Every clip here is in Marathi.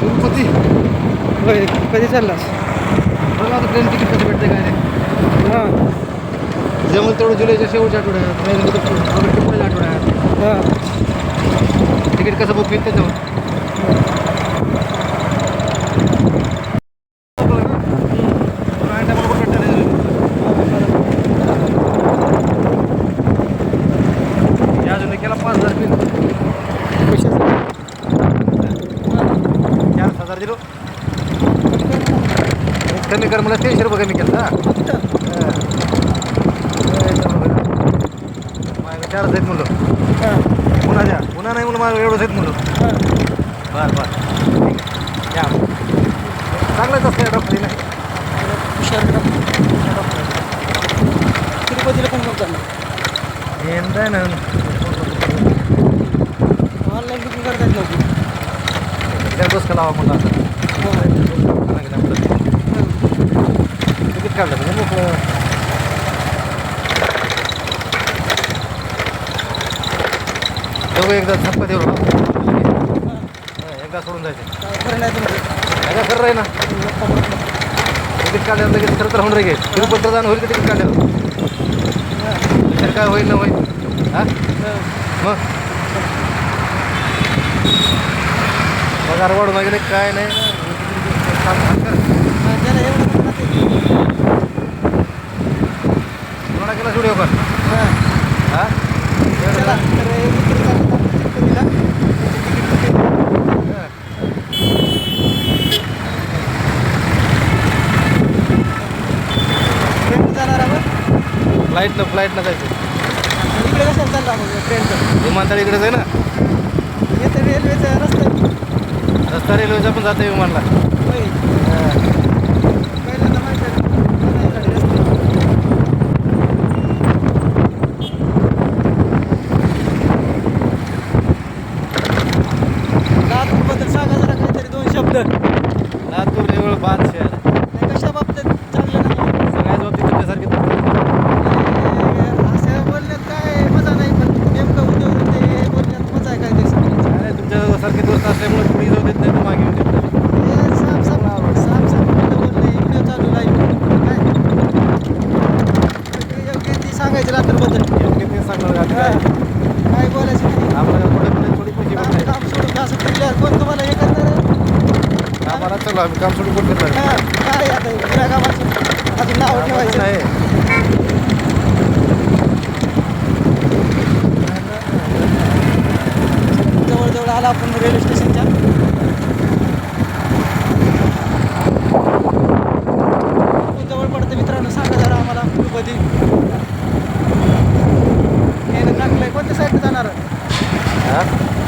तिरुपती होय कधी चाललास? बघा आता ट्रेन तिकीट कसं भेटते काय हां. जमल तेवढं जुलैच्या शेवटच्या आठवड्यात ऑगस्टच्या पहिल्या आठवड्यात. हां. तिकीट कसं बुक होईल त्याच्यावर काय टायमाला कुठं भेटणार आहे? या अजून केला पाच हजार बिल चार हजार दिलो कमी कर मला तीनशे रुपये कमी केलं माझ्या चारच आहेत म्हणलं पुन्हा द्या. पुन्हा नाही म्हणून माझं एवढंच आहेत म्हणलं बरं बरं. ठीक आहे या. चांगलंच असतं या डॉक्टरी नाही? तिरुपतीला कोण चाललं यंदा ना. ऑनलाईन बुकिंग करता येत नव्हती. त्या बस का लावा म्हणलं असं तिकीट काढलं म्हणजे मोकळं दोघं एकदा झप्पा देऊ एकदा सोडून जायचं. खरं आहे ना. तिकीट काढल्यावर लगेच खरं तर होऊन रे तिरुपत्र जाणं होईल का तिकीट काढल्यावर? तर काय होईल ना होईल. हा? मग? पगार वाढून वगैरे काय नाही काम काम कर त्याला एवढं पण राहते. कोणा केला व्हिडिओ कॉल हां. हा चला, तर हे मित्र चालतात तिरुपतीला. Ticket booking. ट्रेननं जाणार आपण फ्लाईटनं फ्लाईटनं जायचं. इकडे कशाला चालला मग? ट्रेनचं विमानतळ इकडेच आहे ना? येतं रेल्वेचा रस्ता. रस्ता रेल्वेचा पण जातं विमानला. होय. पहिल्यांदा माहिती आहे. मला इकडे रस्ता. लातूरबद्दल सांगा जरा काहीतरी दोन शब्द लातूर रेवळ बाद शहर नाही कशा बाबतीत चांगलं नाही सगळ्या बाबतीत तुमच्यासारखी असं बोलण्यात काय मजा नाही पण नेमकं उद्योग ते बोलण्यात मजा आहे काय ते सांगायचं काय तुमच्यासारखे दोस्त असल्यामुळे पुढे जाऊ देत नाही तर मागे येऊ देत नाही. हे साफ साफ साफ साफ बोलणं बोलणे व्हिडिओ चालू लाईव्ह काय योग्य- योग्य ती सांगायची लातूरबद्दल योग्य ते सांगणार का? काय काय काय बोलायचं नाही आपल्याला थोडे थोडे थोडी पैसे काम भेटले काम सोडून असं फिरल्यावर कोण तुम्हाला हे करणार आहे? चला आम्ही काम सोडून कोण करणार हा, काय आता जुन्या कामाचं? अजून नाव ठेवायचं. नाही. जवळजवळ आला आपण रेल्वे स्टेशनच्या. खूप जवळ पडतं मित्रांनो सांगा जरा आम्हाला तिरुपती यानं टाकलंय कोणत्या साईडला जाणार? हा?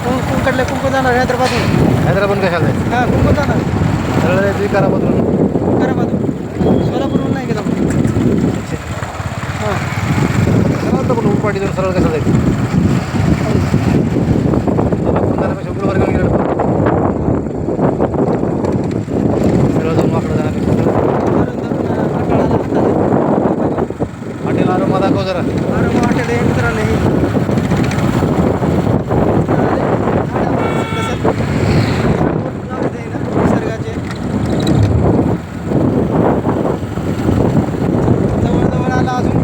कोण कोणकडले कोण कोण जाणार हैदराबादहून. हैदराबाद कशाला जायचं? हां कोण जाणार. सरळ जायचं विकारामधून हैदराबादहून सोलापूरहून नाही गेला हां चला आता पण उपाटीतून सरळ कसं जायचं जाण्यापेक्षा गुरुवार घेऊन गेलं सरळ जाऊन वाकडं जाण्यापेक्षा सरळ धरून धरून अं, अटाळाला हातात. हॉटेल आराम दाखव जरा अरे मग वाटेल हे मित्रांनो हे निसर्गाचे जवळ जवळ आला अजून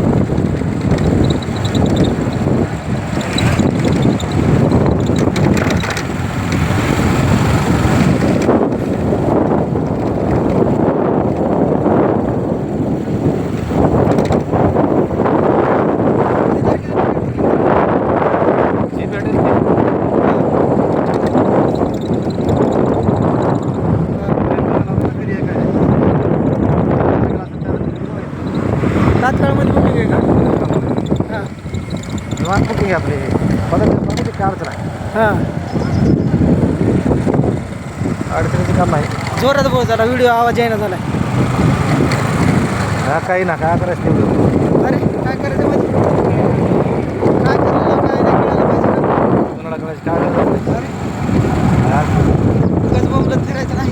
जी भेटेल ती. तात्काळमध्ये बुकिंग आहे का? हां. निवांत बुकिंग आहे आपली. बघा बघा काय अडचण आहे. हां. अडचणीचं काम नाही जोरात बोल झाला व्हिडिओ आवाज येईना झाला हा काही ना काय करायचं तेवढं अरे काय करायचं काय करायला काय नाही कळायला पाहिजे ना कोणाला करायचं काय करायचं? अरे. उगाच बोंबलत फिरायचं नाही.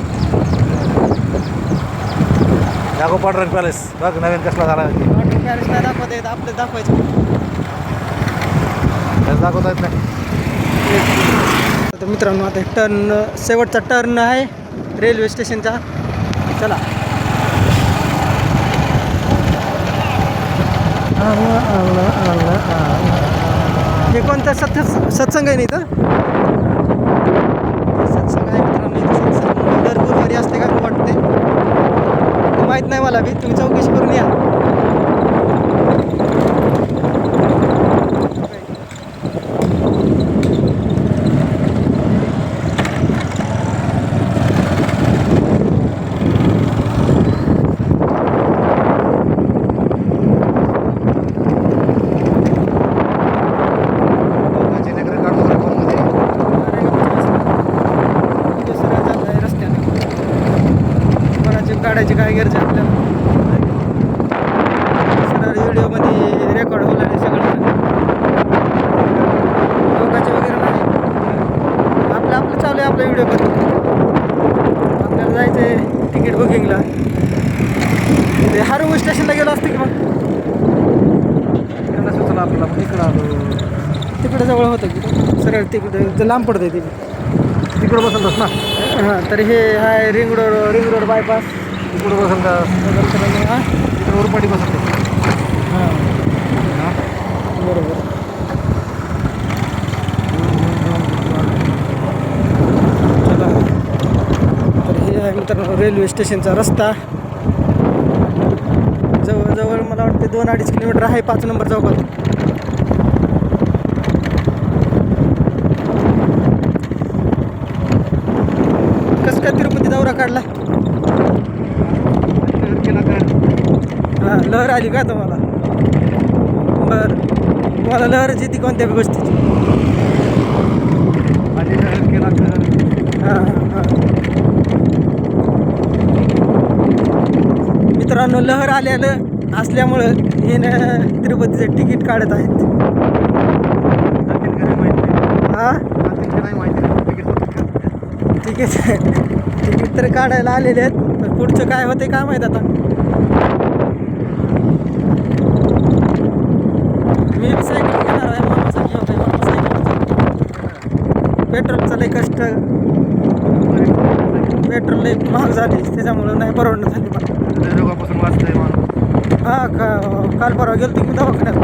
जागो पाटरण पॅलेस. बघ नवीन कसला झाला. दाखवता येत आपलं दाखवायचं. त्याला दाखवता येत नाही. तर मित्रांनो आता टर्न शेवटचा टर्न आहे रेल्वे स्टेशनचा. चला. हे कोणतं सत सत्संग आहे नाही तर सत्संग आहे मित्रांनो इथं सत्संग. दर गुरुवारी असते का वाटते. माहीत नाही मला बी तुम्ही चौकशी करून या लोकांचे लेकरं काढतो रे फोनमध्ये. दुसऱ्या जात आहे रस्त्याने काढायची काय गरज आहे आपल्याला? सरळ व्हिडिओमध्ये रेकॉर्ड चालू आहे आपला व्हिडिओ करतो आपल्याला जायचं आहे तिकीट बुकिंगला ते हारू स्टेशनला गेलो असतो की मग? त्यांना सुचलं आपल्याला पण इकडं आलो. तिकडे जवळ होतं की? सरळ तिकडे ते लांब पडतं आहे तिकडे तिकडं बसलतस ना? हां तर हे आहे ring road ring road bypass तिकडं बसल का? हां तिकडं उरपाटी बसलतो हां बरोबर चला तर हे आहे मित्रांनो रेल्वे स्टेशनचा रस्ता. जवळजवळ मला वाटते दोन अडीच किलोमीटर आहे पाच नंबर चौकात कसं काय तिरुपती दौरा काढला केला काय हां लहर आली का तुम्हाला? बरं. तुम्हाला लहरच येते कोणत्या बी गोष्टीची हां हां. मित्रांनो लहर आलेलं असल्यामुळं हे न तिरुपतीचं तिकीट काढत आहेत. हां? कर. तिकीट तिकीट तर काढायला आलेले आहेत पण पुढचं काय होते काय माहीत आता? पेट्रोलचं लय कष्ट. पेट्रोल लय महाग झाली त्याच्यामुळं नाही परवडणं झाली मला. हृदयरोगापासून वाचतंय हां का काल परवा गेलो तुम्ही दवाखान्यात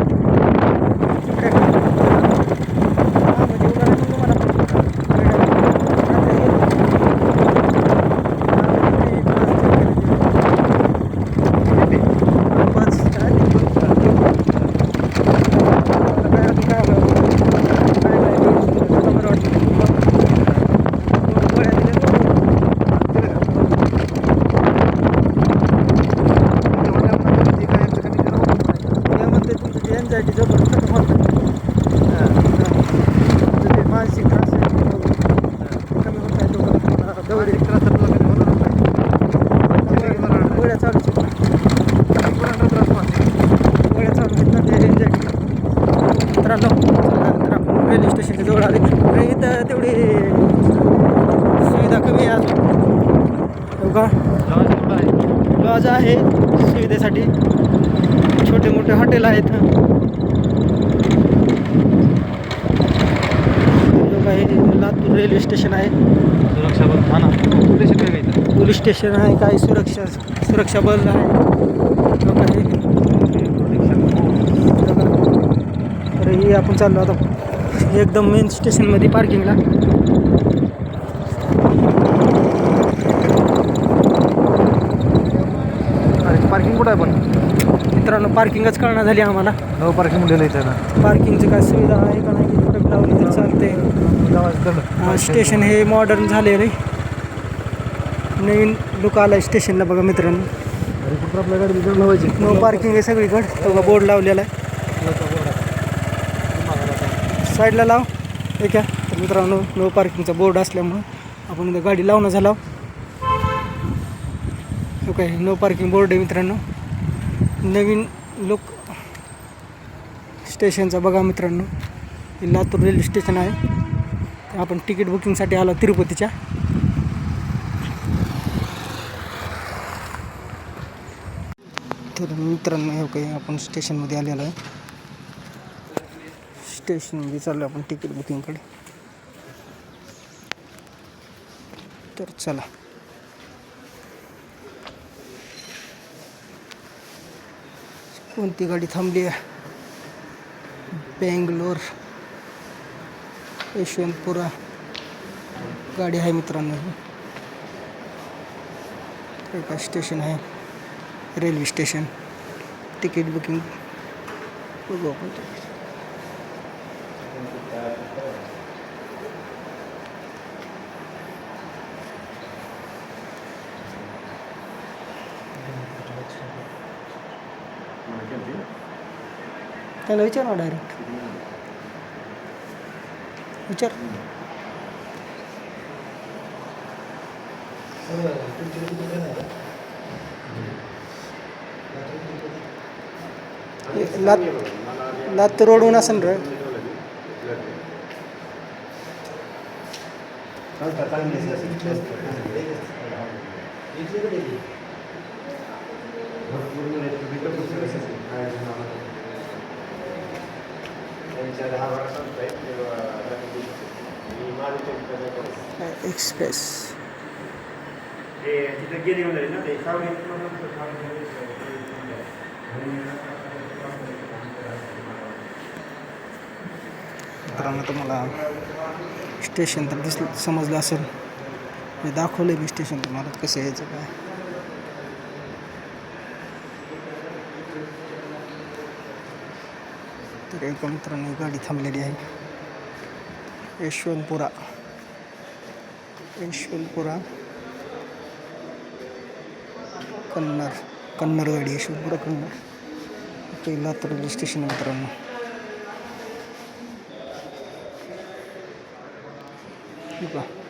काय हां, म्हणजे उद्या नाही तुम्हाला पाच काय काय अजून काय हवं? काय नाही, तुला बरं वाटतं. दोन गोळ्या दिल्या. यामध्ये तुमचं जे एन्झायटी जबरदस्त खतम होतं तुमचं ते मानसिक त्रास आहे तो कमी होत आहे तो दौरे गोळ्या चालू आहेत. गोळ्या चालू आहेत ना ते एन्झायटी मित्रांनो चला, तर आपण रेल्वे स्टेशनच्या जवळ आले आणि इथं तेवढी सुविधा कमी आहे अजून हो का लॉज आहे सुविधेसाठी. छोटे मोठे हॉटेल आहेत. लातूर रेल्वे स्टेशन आहे. सुरक्षा बल हा ना? पोलीस इथं? पोलीस स्टेशन आहे काही सुरक्षा सुरक्षा बल आहे. लोक आहे. तर ही आपण चाललो आता. एकदम मेन स्टेशनमध्ये पार्किंगला अरे पार्किंग कुठं आहे पण? मित्रांनो पार्किंगच कळणार झाली आम्हाला. नो पार्किंग लिहिलं इथं ना पार्किंगची काय सुविधा आहे का नाही कुठं लावली तर चालते. हा, स्टेशन हे मॉडर्न झालेलं आहे. नवीन लुक आला आहे स्टेशनला बघा मित्रांनो. आपल्या गाडी लावायची? नो पार्किंग आहे सगळीकडे. तो बोर्ड लावलेला आहे. साईडला लाव. ठीक आहे तर मित्रांनो नो पार्किंगचा बोर्ड असल्यामुळं आपण गाडी लावणं झाला. ओके नो पार्किंग बोर्ड आहे मित्रांनो. नवीन लोक स्टेशनचा बघा मित्रांनो. हे लातूर रेल्वे स्टेशन आहे. आपण तिकीट बुकिंगसाठी आलो तिरुपतीच्या. तर मित्रांनो हे काही आपण स्टेशनमध्ये आलेलो आहे. स्टेशनमध्ये चाललो आपण तिकीट बुकिंगकडे. तर चला. कोणती गाडी थांबली आहे. बेंगलोर, यशवंतपुरा गाडी आहे मित्रांनो. एका स्टेशन आहे रेल्वे स्टेशन तिकीट बुकिंग बघू आपण. त्याला विचार ना डायरेक्ट विचार लात लात रोडहून असेल रे एक्सप्रेस तिथे ते तुम्हाला स्टेशन तर दिसलं समजलं असेल. दाखवलं मी स्टेशन तुम्हाला कसं यायचं काय. तर एका मित्राने गाडी थांबलेली आहे. यशवंतपुरा. यशवंतपुरा. कन्नर कन्नर गाडी यशवंतपुरा कन्नर ते लातूर रेल्वे स्टेशन मित्रांनो. ठीक आहे